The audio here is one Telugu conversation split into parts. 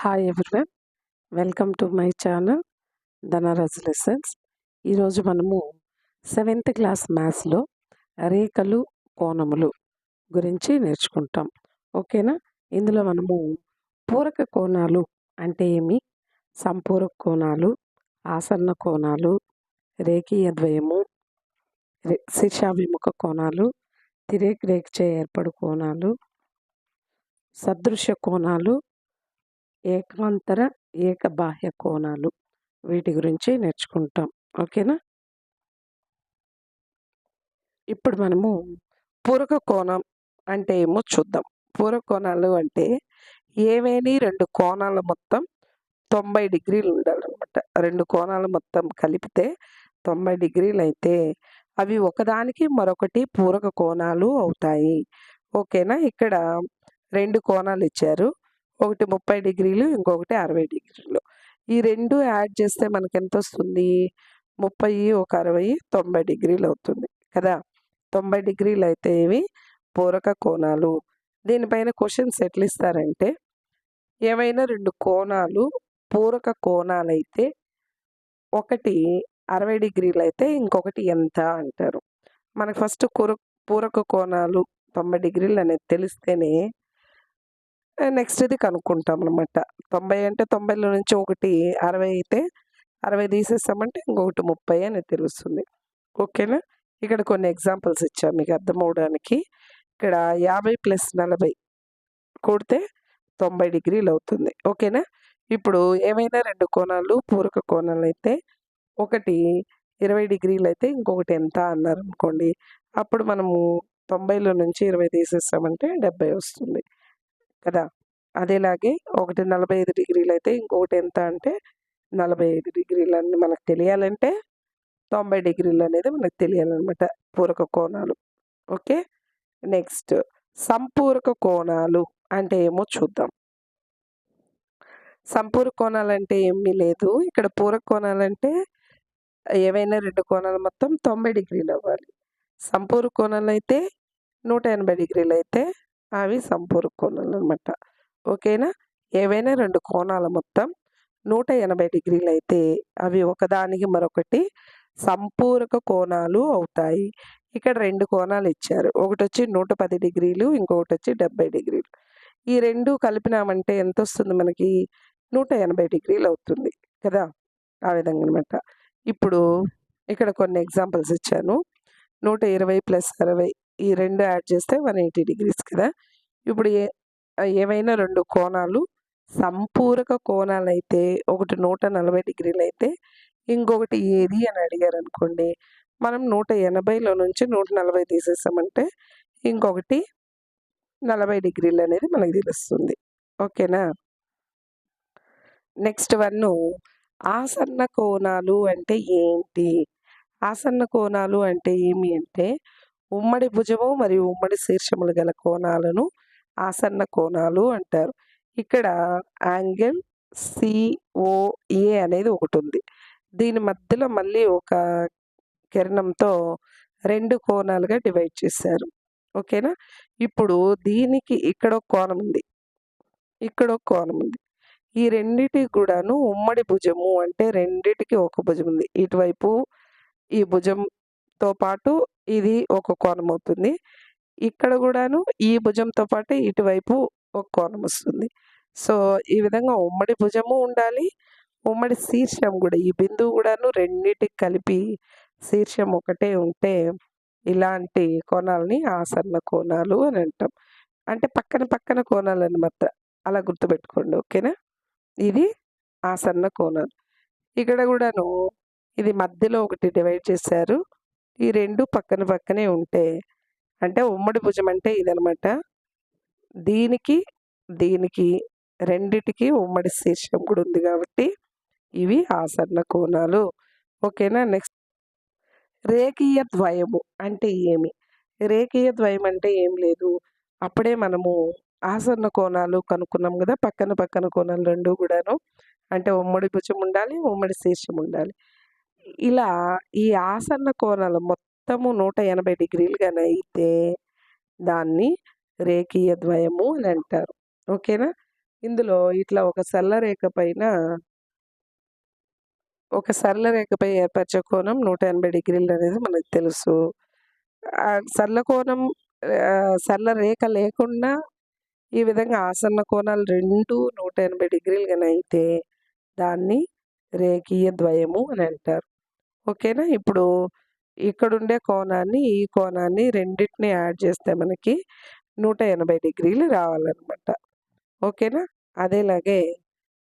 Hi everyone welcome to my channel Dhanraj lessons ఈరోజు మనము సెవెంత్ క్లాస్ మ్యాథ్స్లో రేఖలు కోణములు గురించి నేర్చుకుంటాం. ఓకేనా? ఇందులో మనము పూరక కోణాలు అంటే ఏమి? సంపూరక కోణాలు ఆసన్న కోణాలు రేఖీయ ద్వయము రే- కోణాలు తిరేక్ రేఖచే ఏర్పడు కోణాలు సదృశ్య కోణాలు ఏకాంతర ఏకబాహ్య కోణాలు. వీటి గురించి నేర్చుకుంటాం. ఓకేనా? ఇప్పుడు మనము పూరక కోణం అంటే ఏమో చూద్దాం. పూరక కోణాలు అంటే ఏవేని రెండు కోణాల మొత్తం తొంభై డిగ్రీలు ఉండాలన్నమాట. రెండు కోణాలు మొత్తం కలిపితే తొంభై డిగ్రీలు అయితే అవి ఒకదానికి మరొకటి పూరక కోణాలు అవుతాయి. ఓకేనా? ఇక్కడ రెండు కోణాలు ఇచ్చారు. ఒకటి ముప్పై డిగ్రీలు ఇంకొకటి అరవై డిగ్రీలు. ఈ రెండు యాడ్ చేస్తే మనకు ఎంత వస్తుంది ముప్పై ఒక అరవై తొంభై డిగ్రీలు అవుతుంది కదా! తొంభై డిగ్రీలు అయితే ఇవి పూరక కోణాలు. దీనిపైన క్వశ్చన్స్ ఎట్లా ఇస్తారంటే ఏవైనా రెండు కోణాలు పూరక కోణాలు అయితే ఒకటి అరవై డిగ్రీలు అయితే ఇంకొకటి ఎంత అంటారు? మనకు ఫస్ట్ కూర పూరక కోణాలు తొంభై డిగ్రీలు అనేది తెలిస్తేనే నెక్స్ట్ ఇది కనుక్కుంటాం అనమాట తొంభై అంటే తొంభైలో నుంచి ఒకటి అరవై అయితే అరవై తీసేస్తామంటే ఇంకొకటి ముప్పై అని తెలుస్తుంది. ఓకేనా? ఇక్కడ కొన్ని ఎగ్జాంపుల్స్ ఇచ్చాం మీకు అర్థమవడానికి. ఇక్కడ యాభై ప్లస్ నలభై కూడితే తొంభై డిగ్రీలు అవుతుంది. ఓకేనా? ఇప్పుడు ఏమైనా రెండు కోణాలు పూరక కోణాలు అయితే ఒకటి ఇరవై డిగ్రీలు అయితే ఇంకొకటి ఎంత అన్నారు అనుకోండి అప్పుడు మనము తొంభైలో నుంచి ఇరవై తీసేస్తామంటే డెబ్బై వస్తుంది. కదా! అదేలాగే ఒకటి నలభై ఐదు డిగ్రీలు అయితే ఇంకొకటి ఎంత అంటే నలభై ఐదు డిగ్రీలు అని మనకు తెలియాలంటే తొంభై డిగ్రీలు అనేది మనకు తెలియాలన్నమాట పూరక కోణాలు. ఓకే? నెక్స్ట్ సంపూరక కోణాలు అంటే ఏమో చూద్దాం. సంపూరక కోణాలు అంటే ఏమీ లేదు. ఇక్కడ పూరక కోణాలు అంటే ఏవైనా రెండు కోణాలు మొత్తం తొంభై డిగ్రీలు అవ్వాలి సంపూర్ కోణాలు అయితే నూట ఎనభై డిగ్రీలు అయితే అవి సంపూరక కోణాలు అనమాట ఓకేనా? ఏవైనా రెండు కోణాల మొత్తం. నూట ఎనభై డిగ్రీలు అయితే అవి ఒకదానికి మరొకటి సంపూరక కోణాలు అవుతాయి. ఇక్కడ రెండు కోణాలు ఇచ్చారు. ఒకటి వచ్చి నూట పది డిగ్రీలు ఇంకొకటి వచ్చి డెబ్బై డిగ్రీలు. ఈ రెండు కలిపినామంటే ఎంత వస్తుంది మనకి? నూట ఎనభై డిగ్రీలు అవుతుంది కదా? ఆ విధంగా అనమాట ఇప్పుడు ఇక్కడ కొన్ని ఎగ్జాంపుల్స్ ఇచ్చాను. నూట ఇరవై ప్లస్ అరవై ఈ రెండు యాడ్ చేస్తే వన్ ఎయిటీ డిగ్రీస్ కదా. ఇప్పుడు ఏ ఏవైనా రెండు కోణాలు సంపూరక కోణాలు అయితే ఒకటి నూట నలభై డిగ్రీలు అయితే ఇంకొకటి ఏది అని అడిగారు అనుకోండి మనం నూట ఎనభైలో నుంచి నూట నలభై తీసేసామంటే ఇంకొకటి నలభై డిగ్రీలు అనేది మనకు తెలుస్తుంది. ఓకేనా? నెక్స్ట్ వన్ ఆసన్న కోణాలు అంటే ఏంటి? ఆసన్న కోణాలు అంటే ఏమి అంటే ఉమ్మడి భుజము మరియు ఉమ్మడి శీర్షములు గల కోణాలను ఆసన్న కోణాలు అంటారు. ఇక్కడ యాంగిల్ సిఓఏ అనేది ఒకటి ఉంది. దీని మధ్యలో మళ్ళీ ఒక కిరణంతో రెండు కోణాలుగా డివైడ్ చేశారు. ఓకేనా? ఇప్పుడు దీనికి ఇక్కడ ఒక కోణం ఉంది. ఇక్కడ ఒక కోణం ఉంది. ఈ రెండిటి కూడాను ఉమ్మడి భుజము అంటే రెండిటికి ఒక భుజం ఉంది. ఇటువైపు ఈ భుజం భుజంతో పాటు ఇది ఒక కోణం అవుతుంది. ఇక్కడ కూడాను ఈ భుజంతో పాటు ఇటువైపు ఒక కోణం వస్తుంది. సో ఈ విధంగా ఉమ్మడి భుజము ఉండాలి. ఉమ్మడి శీర్షం కూడా ఈ బిందువు కూడాను రెండింటికి కలిపి శీర్షం ఒకటే ఉంటే ఇలాంటి కోణాలని ఆసన్న కోణాలు అని అంటాం. అంటే పక్కన పక్కన కోణాలు అనమాట అలా గుర్తుపెట్టుకోండి ఓకేనా? ఇది ఆసన్న కోణాలు. ఇక్కడ కూడాను ఇది మధ్యలో ఒకటి డివైడ్ చేశారు. ఈ రెండు పక్కన పక్కనే ఉంటే అంటే ఉమ్మడి భుజం అంటే ఇదనమాట. దీనికి దీనికి రెండిటికి ఉమ్మడి శీర్షం కూడా ఉంది కాబట్టి ఇవి ఆసన్న కోణాలు. ఓకేనా? నెక్స్ట్. రేఖీయ ద్వయము అంటే ఏమి? రేఖీయ ద్వయం అంటే ఏం లేదు. అప్పుడే మనము ఆసన్న కోణాలు కనుక్కున్నాం కదా పక్కన పక్కన కోణాలు రెండు కూడాను. అంటే ఉమ్మడి భుజం ఉండాలి ఉమ్మడి శీర్షం ఉండాలి. ఇలా ఈ ఆసన్న కోణాలు మొత్తము నూట ఎనభై డిగ్రీలుగా అయితే దాన్ని రేఖీయ ద్వయము అని అంటారు. ఓకేనా? ఇందులో ఇట్లా ఒక సరళ రేఖ పైన ఒక సరళ రేఖపై ఏర్పరిచే కోణం నూట ఎనభై డిగ్రీలు అనేది మనకు తెలుసు. సరళ కోణం సరళ రేఖ లేకుండా ఈ విధంగా ఆసన్న కోణాలు రెండు నూట ఎనభై డిగ్రీలు కానీ అయితే దాన్ని రేఖీయ ద్వయము అని అంటారు. ఓకేనా? ఇప్పుడు ఇక్కడుండే కోణాన్ని ఈ కోణాన్ని రెండింటిని యాడ్ చేస్తే మనకి నూట ఎనభై డిగ్రీలు రావాలన్నమాట. ఓకేనా? అదేలాగే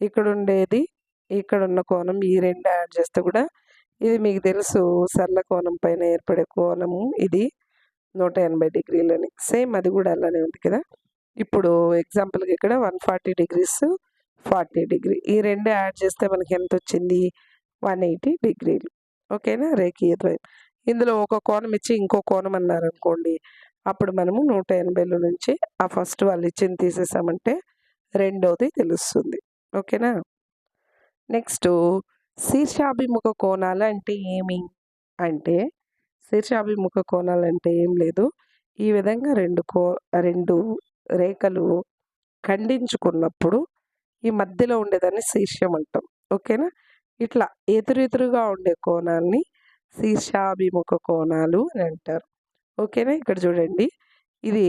ఇక్కడ ఉండేది ఇక్కడ ఉన్న కోణం ఈ రెండు యాడ్ చేస్తే కూడా ఇది మీకు తెలుసు సరళ కోణం పైన ఏర్పడే కోణము ఇది నూట ఎనభై డిగ్రీలని. సేమ్ అది కూడా అలానే ఉంది కదా? ఇప్పుడు ఎగ్జాంపుల్కి ఇక్కడ one forty degrees forty degree. ఈ రెండు యాడ్ చేస్తే మనకి ఎంత వచ్చింది? వన్ ఎయిటీ డిగ్రీలు. ఓకేనా? రేఖీయ ద్వయం. ఇందులో ఒక కోణం ఇచ్చి ఇంకో కోణం అన్నారు అనుకోండి అప్పుడు మనము నూట ఎనభైలో నుంచి ఆ ఫస్ట్ వాళ్ళు ఇచ్చింది తీసేసామంటే రెండవది తెలుస్తుంది. ఓకేనా? నెక్స్ట్ శీర్షాభిముఖ కోణాలు అంటే ఏమి? అంటే శీర్షాభిముఖ కోణాలు అంటే ఏం లేదు. ఈ విధంగా రెండు కో రెండు రేఖలు ఖండించుకున్నప్పుడు ఈ మధ్యలో ఉండేదాన్ని శీర్షం అంటాం. ఓకేనా? ఇట్లా ఎదురెదురుగా ఉండే కోణాన్ని శీర్షాభిముఖ కోణాలు అని అంటారు. ఓకేనా? ఇక్కడ చూడండి. ఇది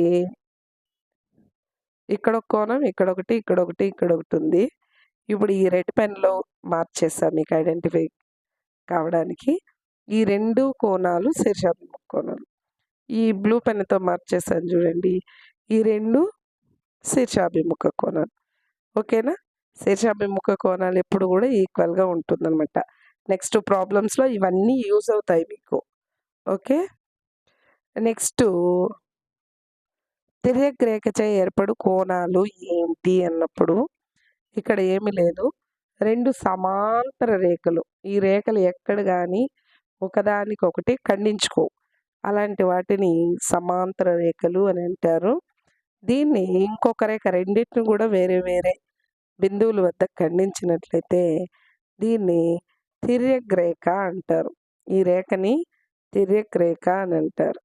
ఇక్కడ ఒక కోణం ఇక్కడ ఒకటి ఇక్కడ ఒకటి ఇక్కడ ఒకటి ఉంది. ఇప్పుడు ఈ రెడ్ పెన్లో మార్చేస్తాం మీకు ఐడెంటిఫై కావడానికి. ఈ రెండు కోణాలు శీర్షాభిముఖ కోణాలు. ఈ బ్లూ పెన్తో మార్చేసాను చూడండి. ఈ రెండు శీర్షాభిముఖ కోణాలు. ఓకేనా? శీర్షాభిముఖ కోణాలు ఎప్పుడు కూడా ఈక్వల్గా ఉంటుందన్నమాట. నెక్స్ట్ ప్రాబ్లమ్స్లో ఇవన్నీ యూజ్ అవుతాయి మీకు. ఓకే నెక్స్ట్ తిర్యగ్రేఖచే ఏర్పడు కోణాలు ఏంటి అన్నప్పుడు ఇక్కడ ఏమీ లేదు. రెండు సమాంతర రేఖలు. ఈ రేఖలు ఎక్కడ కానీ ఒకదానికొకటి ఖండించుకో. అలాంటి వాటిని సమాంతర రేఖలు అని అంటారు. దీన్ని ఇంకొక రేఖ రెండింటిని కూడా వేరే వేరే బిందువుల వద్ద ఖండించినట్లయితే దీన్ని తిర్యగ్రేఖ అంటారు. ఈ రేఖని తిర్యగ్రేఖ అని అంటారు.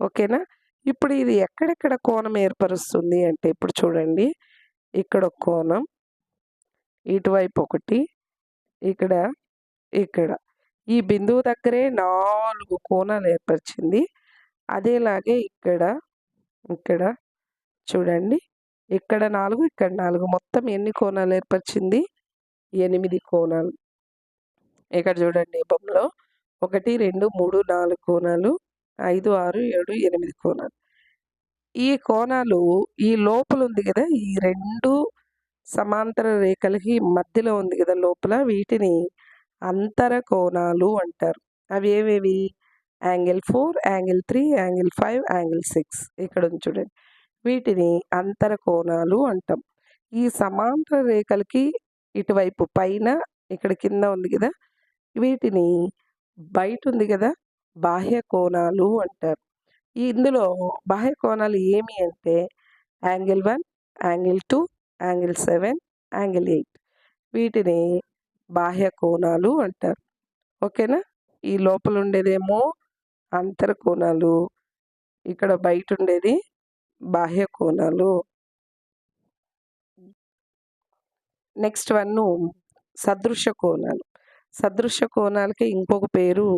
ఓకేనా? ఇప్పుడు ఇది ఎక్కడెక్కడ కోణం ఏర్పరుస్తుంది అంటే ఇప్పుడు చూడండి. ఇక్కడ కోణం ఇటువైపు ఒకటి ఇక్కడ ఇక్కడ. ఈ బిందువు దగ్గరే నాలుగు కోణాలు ఏర్పరిచింది. అదేలాగే ఇక్కడ ఇక్కడ చూడండి. ఇక్కడ నాలుగు ఇక్కడ నాలుగు. మొత్తం ఎన్ని కోణాలు ఏర్పరిచింది? ఎనిమిది కోణాలు. ఇక్కడ చూడండి బొమ్మలో ఒకటి రెండు మూడు నాలుగు కోణాలు ఐదు ఆరు ఏడు ఎనిమిది కోణాలు. ఈ కోణాలు ఈ లోపల ఉంది కదా ఈ రెండు సమాంతర రేఖలకి మధ్యలో ఉంది కదా లోపల వీటిని అంతర కోణాలు అంటారు. అవి ఏవేవి? Angle four angle three angle five angle six. ఇక్కడ ఉంది చూడండి. వీటిని అంతర కోణాలు అంటాం. ఈ సమాంతర రేఖలకి ఇటువైపు పైన ఇక్కడ కింద ఉంది కదా వీటిని బయట ఉంది కదా బాహ్య కోణాలు అంటారు. ఇందులో బాహ్య కోణాలు ఏమి అంటే angle one angle two angle seven angle eight. వీటిని బాహ్య కోణాలు అంటారు. ఓకేనా? ఈ లోపల ఉండేదేమో అంతర కోణాలు ఇక్కడ బయట ఉండేది బాహ్య కోణాలు. నెక్స్ట్ వన్ సదృశ్య కోణాలు. సదృశ్య కోణాలకి ఇంకొక పేరు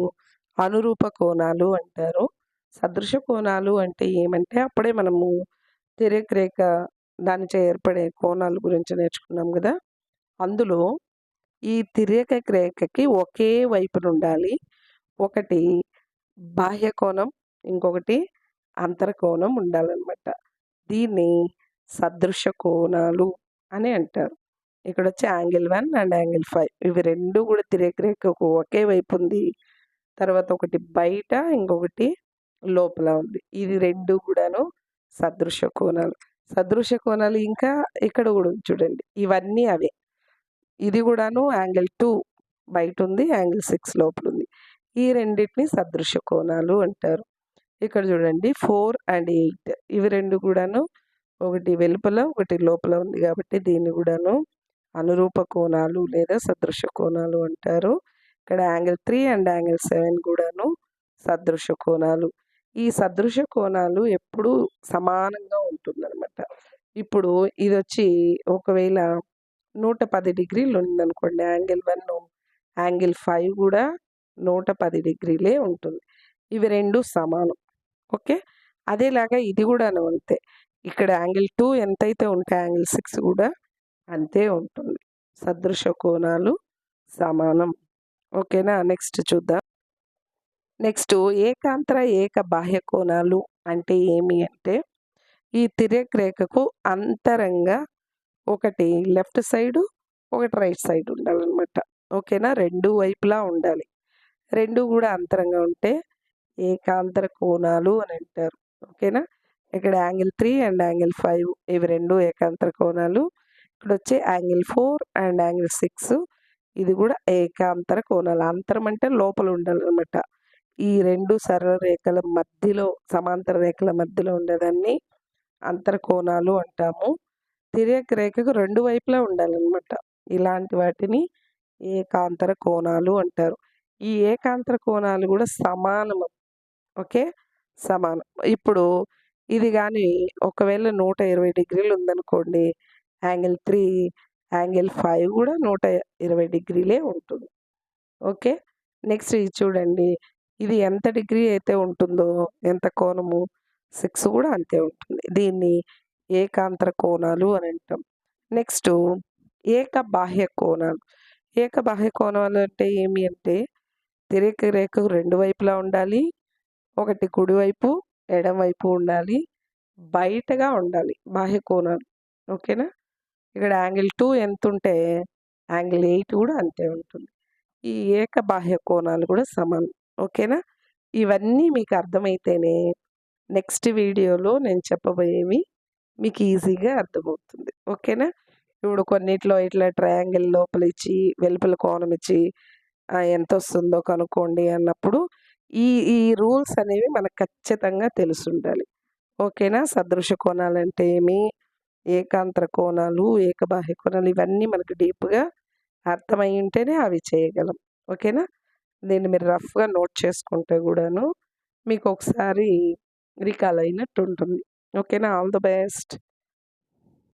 అనురూప కోణాలు అంటారు. సదృశ్య కోణాలు అంటే ఏమంటే అప్పుడే మనము తిరగరేఖ దానిచే ఏర్పడే కోణాల గురించి నేర్చుకున్నాం కదా. అందులో ఈ తిరేక రేఖకి ఒకే వైపున ఉండాలి ఒకటి బాహ్య కోణం ఇంకొకటి అంతర్కోణం ఉండాలన్నమాట. దీన్ని సదృశ్య కోణాలు అని అంటారు. ఇక్కడ వచ్చి angle one and angle five. ఇవి రెండు కూడా తిరగరేఖకు ఒకే వైపు ఉంది. తర్వాత ఒకటి బయట ఇంకొకటి లోపల ఉంది. ఇది రెండు కూడాను సదృశ్య కోణాలు. సదృశ్య కోణాలు ఇంకా ఇక్కడ కూడా చూడండి. ఇవన్నీ అవే. ఇది కూడాను యాంగిల్ టూ బయట ఉంది యాంగిల్ సిక్స్ లోపల ఉంది. ఈ రెండింటిని సదృశ్య కోణాలు అంటారు. ఇక్కడ చూడండి ఫోర్ అండ్ ఎయిట్ ఇవి రెండు కూడాను ఒకటి వెలుపల ఒకటి లోపల ఉంది కాబట్టి దీన్ని కూడాను అనురూప కోణాలు లేదా సదృశ్య కోణాలు అంటారు ఇక్కడ angle three and angle seven కూడాను సదృశ్య కోణాలు ఈ సదృశ్య కోణాలు ఎప్పుడూ సమానంగా ఉంటుందన్నమాట ఇప్పుడు ఇది వచ్చి ఒకవేళ 110 డిగ్రీలు ఉందనుకోండి యాంగిల్ వన్ యాంగిల్ ఫైవ్ కూడా నూట పది డిగ్రీలే ఉంటుంది. ఇవి రెండు సమానం. ఓకే. అదేలాగా ఇది కూడా అంతే. ఇక్కడ యాంగిల్ టూ ఎంతైతే ఉంటే యాంగిల్ సిక్స్ కూడా అంతే ఉంటుంది. సదృశ కోణాలు సమానం. ఓకేనా? నెక్స్ట్ చూద్దాం. నెక్స్ట్ ఏకాంతర, ఏక బాహ్య కోణాలు అంటే ఏమి అంటే, ఈ తిర్యక్ అంతరంగా ఒకటి లెఫ్ట్ సైడు, ఒకటి రైట్ సైడ్ ఉండాలన్నమాట ఓకేనా? రెండు వైపులా ఉండాలి. రెండు కూడా అంతరంగా ఉంటే ఏకాంతర కోణాలు అని అంటారు. ఓకేనా? ఇక్కడ angle three and angle five ఇవి రెండు ఏకాంతర కోణాలు. ఇక్కడ వచ్చే angle four and angle six ఇది కూడా ఏకాంతర కోణాలు. అంతరం అంటే లోపల ఉండాలన్నమాట ఈ రెండు సరళ రేఖల మధ్యలో సమాంతర రేఖల మధ్యలో ఉండేదాన్ని అంతర కోణాలు అంటాము. తిరగ రేఖకు రెండు వైపులా ఉండాలన్నమాట ఇలాంటి వాటిని ఏకాంతర కోణాలు అంటారు. ఈ ఏకాంతర కోణాలు కూడా సమానము. ఓకే. సమానం. ఇప్పుడు ఇది కానీ ఒకవేళ 120 డిగ్రీలు ఉందనుకోండి. యాంగిల్ త్రీ యాంగిల్ ఫైవ్ కూడా నూట ఇరవై డిగ్రీలే ఉంటుంది. ఓకే. నెక్స్ట్ ఇది చూడండి. ఇది ఎంత డిగ్రీ అయితే ఉంటుందో ఎంత కోణము సిక్స్ కూడా అంతే ఉంటుంది. దీన్ని ఏకాంతర కోణాలు అని అంటాం. నెక్స్ట్ ఏక బాహ్య కోణాలు. ఏక బాహ్య కోణాలు అంటే ఏమి అంటే తిరేక రేఖకు రెండు వైపులా ఉండాలి. ఒకటి కుడివైపు, ఎడమవైపు ఉండాలి. బయటగా ఉండాలి బాహ్య కోణాలు. ఓకేనా? ఇక్కడ యాంగిల్ టూ ఎంత ఉంటే యాంగిల్ ఎయిట్ కూడా అంతే ఉంటుంది. ఈ ఏక బాహ్య కోణాలు కూడా సమానం. ఓకేనా? ఇవన్నీ మీకు అర్థమైతేనే నెక్స్ట్ వీడియోలో నేను చెప్పబోయేవి మీకు ఈజీగా అర్థమవుతుంది. ఓకేనా? ఇప్పుడు కొన్నిట్లో ఇట్లా ట్రయాంగిల్ లోపల ఇచ్చి, వెలుపల కోణం ఇచ్చి ఎంత వస్తుందో కనుక్కోండి అన్నప్పుడు ఈ ఈ రూల్స్ అనేవి మనకు ఖచ్చితంగా తెలుసుండాలి ఓకేనా? సదృశ కోణాలు అంటే ఏమి? ఏకాంతర కోణాలు, ఏకబాహ్య కోణాలు ఇవన్నీ మనకు డీప్‌గా అర్థమై ఉంటేనే అవి చేయగలం. ఓకేనా? దీన్ని మీరు రఫ్‌గా నోట్ చేసుకుంటే కూడాను మీకు ఒకసారి రికాల్ అయినట్టు ఉంటుంది. ఓకేనా? All the best.